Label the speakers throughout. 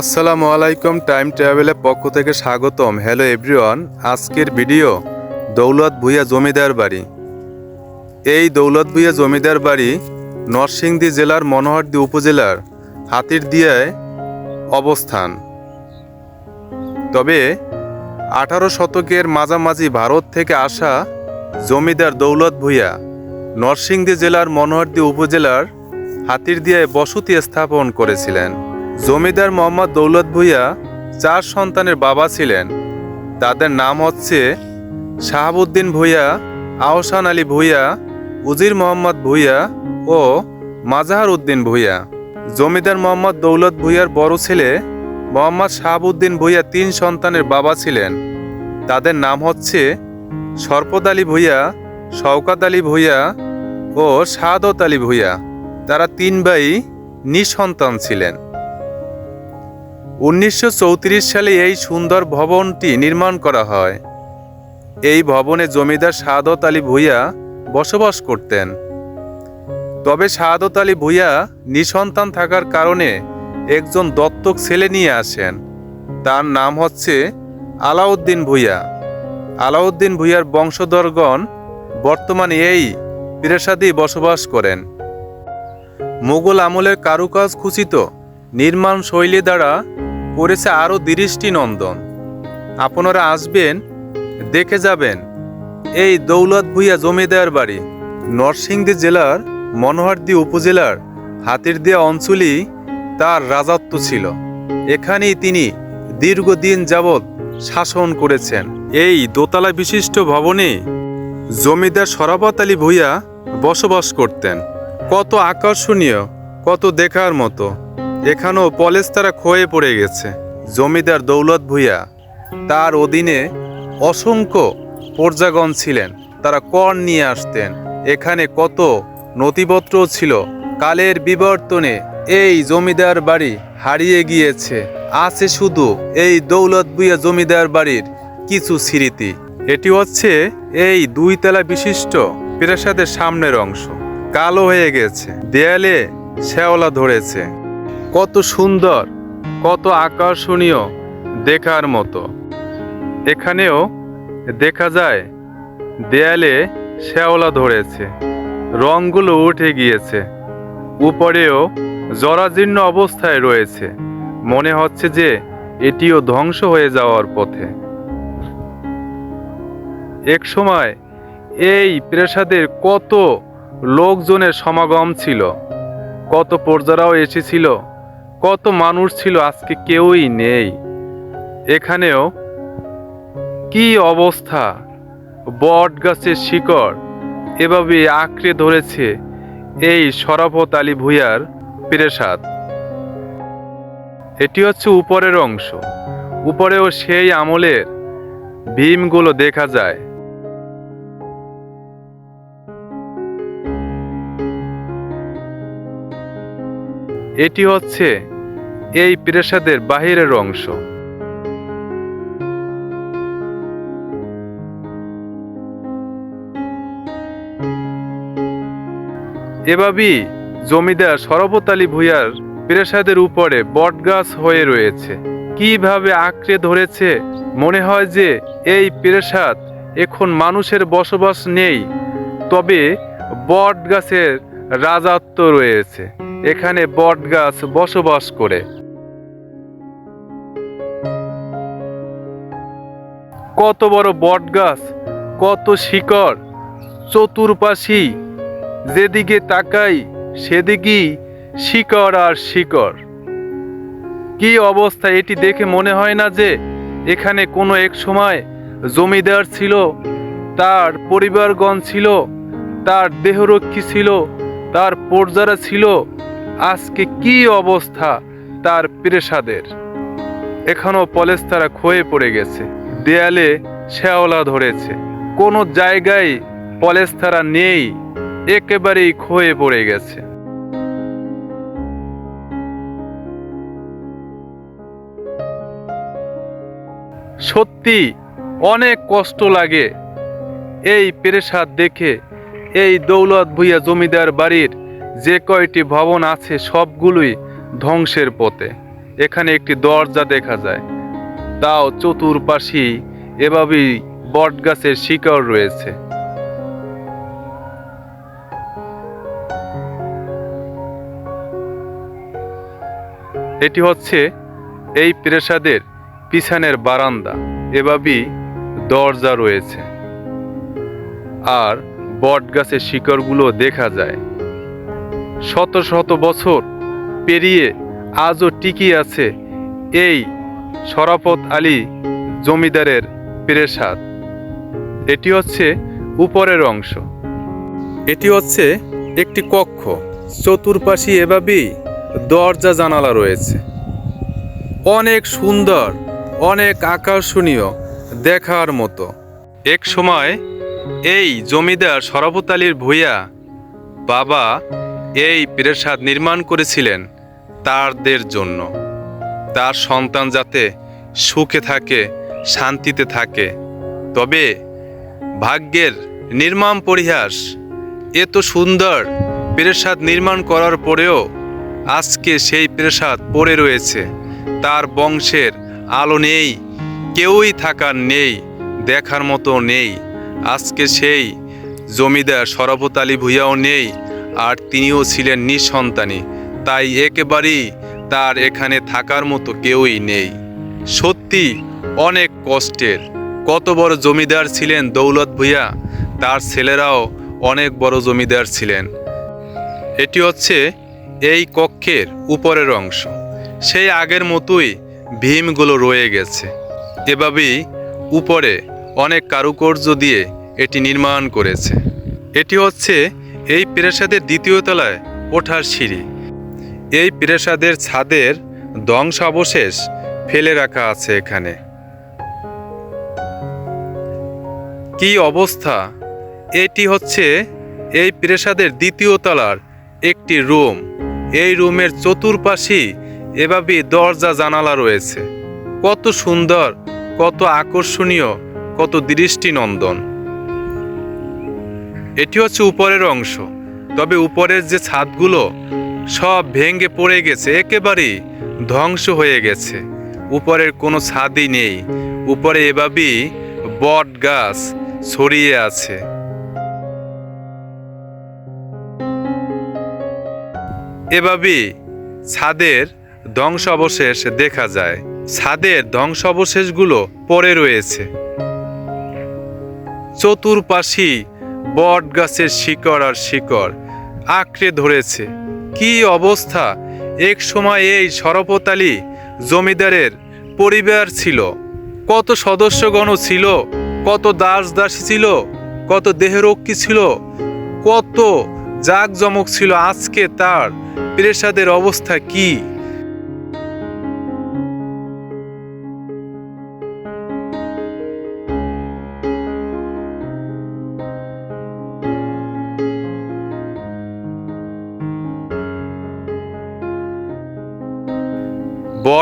Speaker 1: আসসালামু আলাইকুম টাইম ট্রাভেলের পক্ষ থেকে স্বাগতম। হ্যালো এভরিওয়ান, আজকের ভিডিও দৌলত ভুইয়া জমিদার বাড়ি। এই দৌলত ভুইয়া জমিদার বাড়ি নরসিংদী জেলার মনোহরদী উপজেলার হাতির দিয়ায় অবস্থান। তবে আঠারো শতকের মাঝামাঝি ভারত থেকে আসা জমিদার দৌলত ভুইয়া নরসিংদী জেলার মনোহরদী উপজেলার হাতির দিয়ায় বসতি স্থাপন করেছিলেন। জমিদার মোহাম্মদ দৌলত ভুইয়া চার সন্তানের বাবা ছিলেন। তাদের নাম হচ্ছে শাহাবুদ্দিন ভুইয়া, আহসান আলী ভুইয়া, উজির মোহাম্মদ ভুইয়া ও মাজাহার উদ্দিন ভুইয়া। জমিদার মোহাম্মদ দৌলত ভুইয়ার বড় ছেলে মোহাম্মদ শাহাবুদ্দিন ভুইয়া তিন সন্তানের বাবা ছিলেন। তাদের নাম হচ্ছে সরপদ আলী ভুইয়া, শওকাত আলী ভুইয়া ও শাহাদত আলী ভুইয়া। তারা তিন ভাই নিঃসন্তান ছিলেন। উনিশশো চৌত্রিশ সালে এই সুন্দর ভবনটি নির্মাণ করা হয়। এই ভবনে জমিদার সাদত আলী ভুইয়া বসবাস করতেন। তবে সাদত আলী ভুইয়া নিঃসন্তান থাকার কারণে একজন দত্তক ছেলে নিয়ে আসেন। তার নাম হচ্ছে আলাউদ্দিন ভুইয়া। আলাউদ্দিন ভুইয়ার বংশধরগণ বর্তমানে এই প্রাসাদেই বসবাস করেন। মুঘল আমলের কারুকাজ খুচিত নির্মাণ শৈলী দ্বারা করেছে আরও দৃষ্টি নন্দন। আপনারা আসবেন, দেখে যাবেন। এই দৌলত ভুইয়া জমিদার বাড়ি, নরসিংদী জেলার মনোহরদী উপজেলার হাতিরদিয়া অঞ্চলই তার রাজত্ব ছিল। এখানেই তিনি দীর্ঘদিন যাবৎ শাসন করেছেন। এই দোতলা বিশিষ্ট ভবনে জমিদার সরাবত আলী ভুইয়া বসবাস করতেন। কত আকর্ষণীয়, কত দেখার মতো। এখানেও পলেস্তারা ক্ষয়ে পড়ে গেছে। জমিদার দৌলত ভুইয়া তার অধীনে অসংখ্য পর্যাগণ ছিলেন। তারা কর নিয়ে আসতেন। এখানে কত নথিপত্র ছিল, কালের বিবর্তনে এই জমিদার বাড়ি হারিয়ে গিয়েছে। আছে শুধু এই দৌলত ভুইয়া জমিদার বাড়ির কিছু স্মৃতি। এটি হচ্ছে এই দুই তলা বিশিষ্ট প্রাসাদের সামনের অংশ। কালো হয়ে গেছে। দেয়ালে শ্যাওলা ধরেছে। কত সুন্দর, কত আকর্ষণীয় দেখার মতো। এখানেও দেখা যায়, দেয়ালে শ্যাওলা ধরেছে রঙগুলো উঠে গিয়েছে, উপরেও জরাজীর্ণ অবস্থায় রয়েছে। মনে হচ্ছে যে এটিও ধ্বংস হয়ে যাওয়ার পথে। এক সময় এই প্রাসাদের কত লোকজনের সমাগম ছিল, কত প্রজারাও এসেছিল কত মানুষ ছিল আজকে কেউই নেই। এখানেও কি অবস্থা? বট গাছের শিকড় এভাবে আঁকড়ে ধরেছে এই শরাফত আলী ভুইয়ার প্রেসাদ। এটি হচ্ছে উপরের অংশ। উপরেও সেই আমলের ভীমগুলো দেখা যায়। এটি হচ্ছে এই প্রাসাদের বাহিরের অংশ। এভাবেই জমিদার শরবত আলী প্রাসাদের উপরে বটগাছ হয়ে রয়েছে। কীভাবে আঁকড়ে ধরেছে? মনে হয় যে এই প্রাসাদ এখন মানুষের বসবাস নেই, তবে বট গাছের রাজত্ব রয়েছে। এখানে বট গাছ বসবাস করে। কত বড় বট গাছ কত শিকড়, চতুর্পাশি যেদিকে তাকাই সেদিকেই শিকড় আর শিকড়। কি অবস্থা এটি দেখে মনে হয় না যে এখানে কোনো এক সময় জমিদার ছিল, তার পরিবারগণ ছিল, তার দেহরক্ষী ছিল, তার পর্যারা ছিল। আজকে কি অবস্থা তার প্রেসাদের? এখনও পলেস্তারা ক্ষয়ে পড়ে গেছে। দেয়ালে শ্যাওলা ধরেছে। কোনো জায়গায় পলেস্তারা নেই, একেবারেই ক্ষয়ে পড়ে গেছে। সত্যি অনেক কষ্ট লাগে এই প্রেসাদ দেখে। এই দৌলত ভুইয়া জমিদার বাড়ির যে কয়টি ভবন আছে সবগুলোই ধ্বংসের পথে। এখানে একটি দরজা দেখা যায়। তাও চতুর্পাশী, এভাবেই বটগাছের শিকড় রয়েছে। এটি হচ্ছে এই প্রেসাদের পিছনের বারান্দা, এভাবেই দরজা রয়েছে। আর বট বটগাছের শিকড়গুলো দেখা যায়। শত শত বছর পেরিয়ে আজও টিকিয়ে আছে এই শরাফত আলী জমিদারের প্রেসাদ এটি হচ্ছে উপরের অংশ। এটি হচ্ছে একটি কক্ষ। চতুর্পাশী এভাবেই দরজা, জানালা রয়েছে। অনেক সুন্দর, অনেক আকর্ষণীয় দেখার মতো। এক সময় এই জমিদার শরাফত আলীর ভূঁইয়া বাবা এই প্রাসাদ নির্মাণ করেছিলেন তারদের জন্য। তার সন্তান যাতে সুখে থাকে, শান্তিতে থাকে। তবে ভাগ্যের নির্মাণ পরিহাস এত সুন্দর প্রেসাদ নির্মাণ করার পরেও আজকে সেই প্রেসাদ পড়ে রয়েছে। তার বংশের আলো নেই, কেউই থাকার নেই, দেখার মতো নেই। আজকে সেই জমিদার শরাফত আলী ভুইয়াও নেই, আর তিনিও ছিলেন নিঃসন্তানী তাই একেবারেই তার এখানে থাকার মতো কেউই নেই। সত্যি, অনেক কষ্টের। কত বড় জমিদার ছিলেন দৌলত ভুইয়া, তার ছেলেরাও অনেক বড় জমিদার ছিলেন। এটি হচ্ছে এই কক্ষের উপরের অংশ। সেই আগের মতোই ভীমগুলো রয়ে গেছে। এভাবেই উপরে অনেক কারুকার্য দিয়ে এটি নির্মাণ করেছে। এটি হচ্ছে এই প্রাসাদের দ্বিতীয় তলায় ওঠার সিঁড়ি। এই প্রাসাদের ছাদের ধ্বংসাবশেষ ফেলে রাখা আছে এখানে। কি অবস্থা? এটি হচ্ছে এই প্রাসাদের দ্বিতীয় তলার একটি রুম। এই রুমের চতুর্পাশেই এভাবে দরজা, জানালা রয়েছে। কত সুন্দর, কত আকর্ষণীয়, কত দৃষ্টিনন্দন। এটি হচ্ছে উপরের অংশ। তবে উপরের যে ছাদগুলো সব ভেঙে পড়ে গেছে, একেবারেই ধ্বংস হয়ে গেছে। উপরের কোনো ছাদই নেই, উপরে এভাবেই বট গাছ ছড়িয়ে আছে। এভাবেই ছাদের ধ্বংসাবশেষ দেখা যায়। ছাদের ধ্বংসাবশেষগুলো পড়ে রয়েছে। চতুর্পাশী বট গাছের শিকড় আর শিকড় আঁকড়ে ধরেছে। কি অবস্থা? এক সময় এই সরপতালি জমিদারের পরিবার ছিল। কত সদস্যগণও ছিল, কত দাস দাসী ছিল, কত দেহরক্ষী ছিল, কত জাঁকজমক ছিল। আজকে তার প্রেসাদের অবস্থা কি?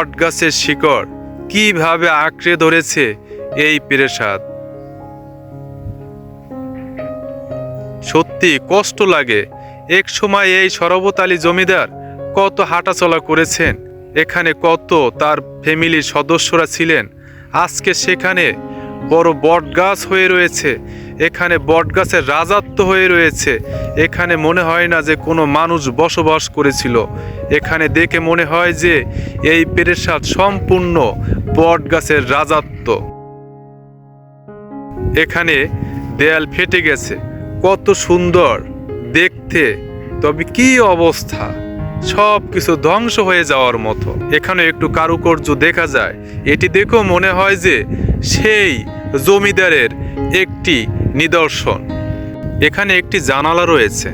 Speaker 1: বট গাছের শিকড় কীভাবে আঁকড়ে ধরেছে এই প্রেসাদ? সত্যি কষ্ট লাগে। এক সময় এই সরবত আলী জমিদার কত হাঁটাচলা করেছেন, এখানে কত তার ফ্যামিলির সদস্যরা ছিলেন, আজকে সেখানে বড় বট গাছ হয়ে রয়েছে এখানে বট গাছের রাজত্ব হয়ে রয়েছে। এখানে মনে হয় না যে কোনো মানুষ বসবাস করেছিল। এখানে দেখে মনে হয় যে এই পেরেসাদ সম্পূর্ণ বট গাছের রাজত্ব। এখানে দেয়াল ফেটে গেছে। কত সুন্দর দেখতে, তবে কি অবস্থা? সব কিছু ধ্বংস হয়ে যাওয়ার মতো। এখানে একটু কারুকার্য দেখা যায়। এটি দেখেও মনে হয় যে সেই জমিদারের একটি নিদর্শন। এখানে একটি জানালা রয়েছে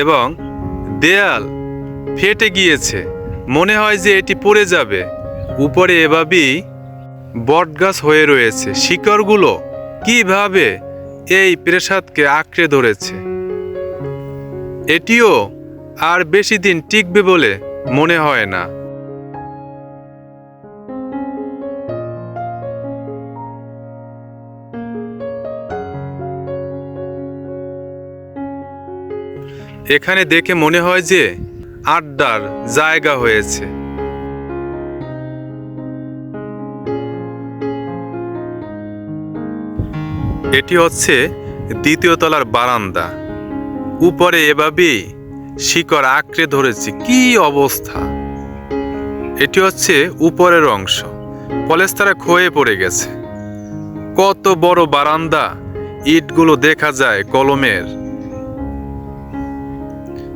Speaker 1: এবং দেয়াল ফেটে গিয়েছে। মনে হয় যে এটি পড়ে যাবে। উপরে এভাবেই বটগাছ হয়ে রয়েছে। শিকড়গুলো কীভাবে এই প্রেসাদকে আঁকড়ে ধরেছে? এটিও আর বেশি দিন টিকবে বলে মনে হয় না। এখানে দেখে মনে হয় যে আড্ডার জায়গা হয়েছে। এটি হচ্ছে দ্বিতীয় তলার বারান্দা। উপরে এভাবেই শিকড় আঁকড়ে ধরেছে। কি অবস্থা? এটি হচ্ছে উপরের অংশ। পলেস্তারা ক্ষয়ে পড়ে গেছে। কত বড় বারান্দা, ইটগুলো দেখা যায় কলমের।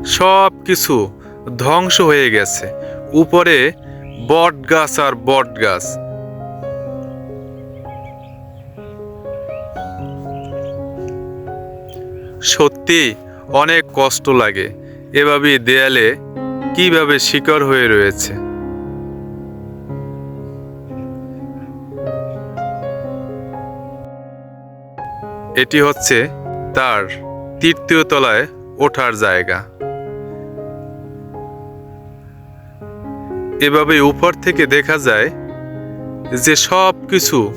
Speaker 1: সব কিছু ধ্বংস হয়ে গেছে। উপরে বট গাছ আর বট গাছ সত্যি অনেক কষ্ট লাগে এভাবে দেয়ালে কীভাবে শিকড় হয়ে রয়েছে। এটি হচ্ছে তার তৃতীয় তলায় ওঠার জায়গা। এভাবে উপর থেকে দেখা যায় যে সব কিছু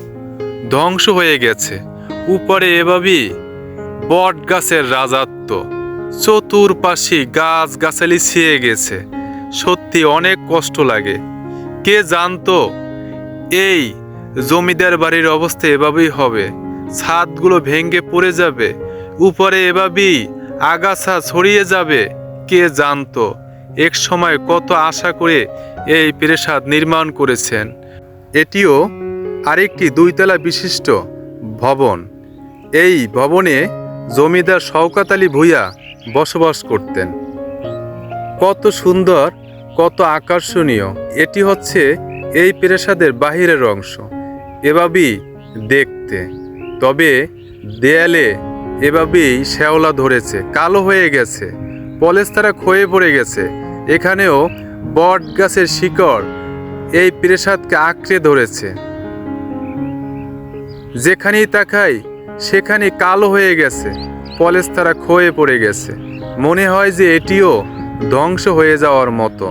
Speaker 1: ধ্বংস হয়ে গেছে। উপরে এভাবেই বট গাছের রাজাত্ব, চতুর্পাশে গাছ গাছালি ছেয়ে গেছে। সত্যি অনেক কষ্ট লাগে। কে জানতো এই জমিদার বাড়ির অবস্থা এভাবেই হবে? ছাদগুলো ভেঙে পড়ে যাবে, উপরে এভাবেই আগাছা ছড়িয়ে যাবে। কে জানতো? এক সময় কত আশা করে এই প্রাসাদ নির্মাণ করেছেন। এটিও আরেকটি দুইতলা বিশিষ্ট ভবন। এই ভবনে জমিদার শওকাত আলী ভূঁইয়া বসবাস করতেন। কত সুন্দর, কত আকর্ষণীয়। এটি হচ্ছে এই প্রাসাদের বাহিরের অংশ। এভাবেই দেখতে। তবে দেয়ালে এভাবেই শ্যাওলা ধরেছে। কালো হয়ে গেছে। পলেস্তারা ক্ষয়ে পড়ে গেছে। এখানেও বট গাছের শিকড় এই প্রেসাদকে আঁকড়ে ধরেছে। যেখানেই তাকাই, সেখানে কালো হয়ে গেছে, পলেস্তারা ক্ষয়ে পড়ে গেছে। মনে হয় যে এটিও ধ্বংস হয়ে যাওয়ার মতো।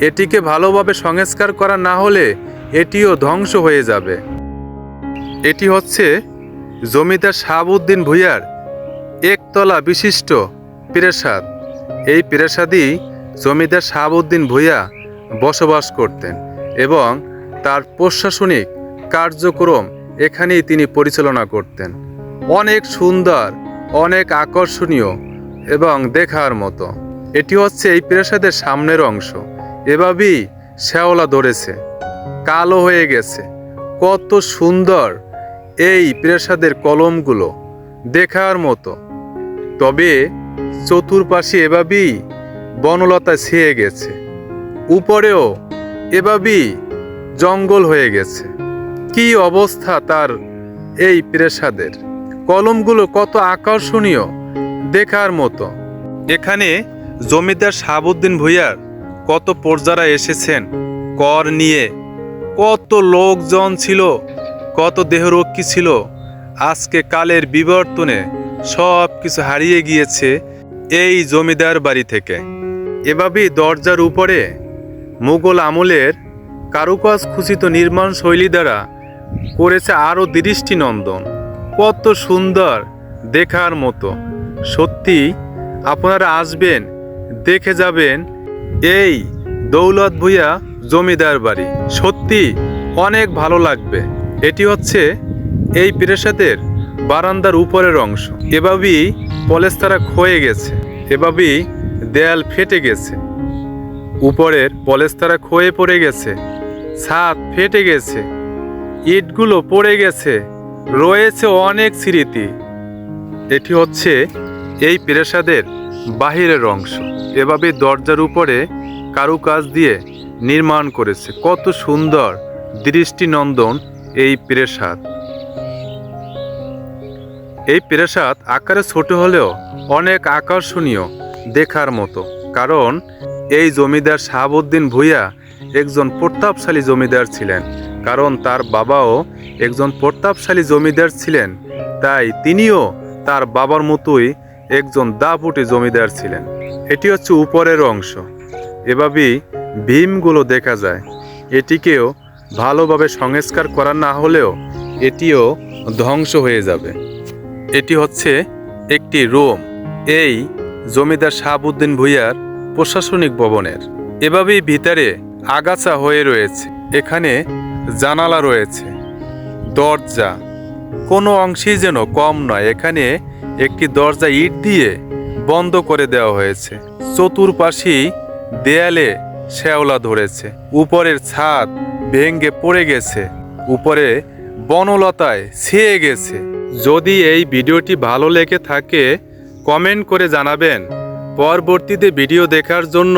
Speaker 1: এটিকে ভালোভাবে সংস্কার করা না হলে এটিও ধ্বংস হয়ে যাবে। এটি হচ্ছে জমিদার শাহাবুদ্দিন ভূঁইয়ার একতলা বিশিষ্ট প্রাসাদ। এই প্রাসাদই জমিদার শাহাবুদ্দিন ভূঁইয়া বসবাস করতেন এবং তার প্রশাসনিক কার্যক্রম এখানেই তিনি পরিচালনা করতেন। অনেক সুন্দর, অনেক আকর্ষণীয় এবং দেখার মতো। এটি হচ্ছে এই প্রাসাদের সামনের অংশ। এভাবেই শ্যাওলা ধরেছে। কালো হয়ে গেছে। কত সুন্দর এই প্রাসাদের কলমগুলো। দেখার মতো। তবে চতুর্পাশে এভাবেই বনলতা ছেয়ে গেছে। উপরেও এভাবেই জঙ্গল হয়ে গেছে। কি অবস্থা তার এই প্রাসাদের? কলমগুলো কত আকর্ষণীয় দেখার মতো। এখানে জমিদার শাহাবুদ্দিন ভূঁইয়ার কত পর্যারা এসেছেন, কর নিয়ে। কত লোকজন ছিল, কত দেহরক্ষী ছিল। আজকে কালের বিবর্তনে সব কিছু হারিয়ে গিয়েছে এই জমিদার বাড়ি থেকে। এভাবেই দরজার উপরে মুঘল আমলের কারুকাজ খুচিত নির্মাণ শৈলী দ্বারা করেছে আরও দৃষ্টিনন্দন কত সুন্দর দেখার মতো। সত্যি আপনারা আসবেন, দেখে যাবেন এই দৌলত ভূঁইয়া জমিদার বাড়ি। সত্যি অনেক ভালো লাগবে। এটি হচ্ছে এই প্রাসাদের বারান্দার উপরের অংশ। এভাবেই পলেস্তারা ক্ষয়ে গেছে। এভাবেই দেয়াল ফেটে গেছে। উপরের পলেস্তারা ক্ষয়ে পড়ে গেছে। ছাদ ফেটে গেছে। ইটগুলো পড়ে গেছে। রয়েছে অনেক স্মৃতি। এটি হচ্ছে এই প্রাসাদের বাহিরের অংশ। এভাবে দরজার উপরে কারুকাজ দিয়ে নির্মাণ করেছে। কত সুন্দর দৃষ্টিনন্দন এই প্রাসাদ। এই প্রাসাদ আকারে ছোট হলেও অনেক আকর্ষণীয়। দেখার মতো। কারণ, এই জমিদার শাহাবুদ্দিন ভূঁইয়া একজন প্রতাপশালী জমিদার ছিলেন। কারণ, তার বাবাও একজন প্রতাপশালী জমিদার ছিলেন। তাই তিনিও তার বাবার মতোই একজন দাপুটি জমিদার ছিলেন। এটি হচ্ছে উপরের অংশ। এভাবেই ভীমগুলো দেখা যায়। এটিকেও ভালোভাবে সংস্কার করা না হলেও এটিও ধ্বংস হয়ে যাবে। এটি হচ্ছে একটি রোম। এই জমিদার শাহাবুদ্দিন ভূঁইয়ার প্রশাসনিক ভবনের। এভাবেই ভিতরে আগাছা হয়ে রয়েছে, এখানে জানালা রয়েছে। দরজা কোনো অংশেই যেন কম নয়, এখানে একটি দরজা ইট দিয়ে বন্ধ করে দেওয়া হয়েছে। চতুর্পাশেই দেয়ালে শ্যাওলা ধরেছে, উপরের ছাদ ভেঙ্গে পড়ে গেছে, উপরে বনলতায় ছেয়ে গেছে। যদি এই ভিডিওটি ভালো লেগে থাকে কমেন্ট করে জানাবেন। পরবর্তীতে ভিডিও দেখার জন্য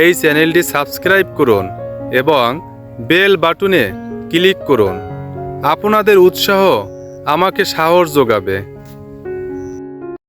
Speaker 1: এই চ্যানেলটি সাবস্ক্রাইব করুন এবং বেল বাটনে ক্লিক করুন। আপনাদের উৎসাহ আমাকে সাহস যোগাবে।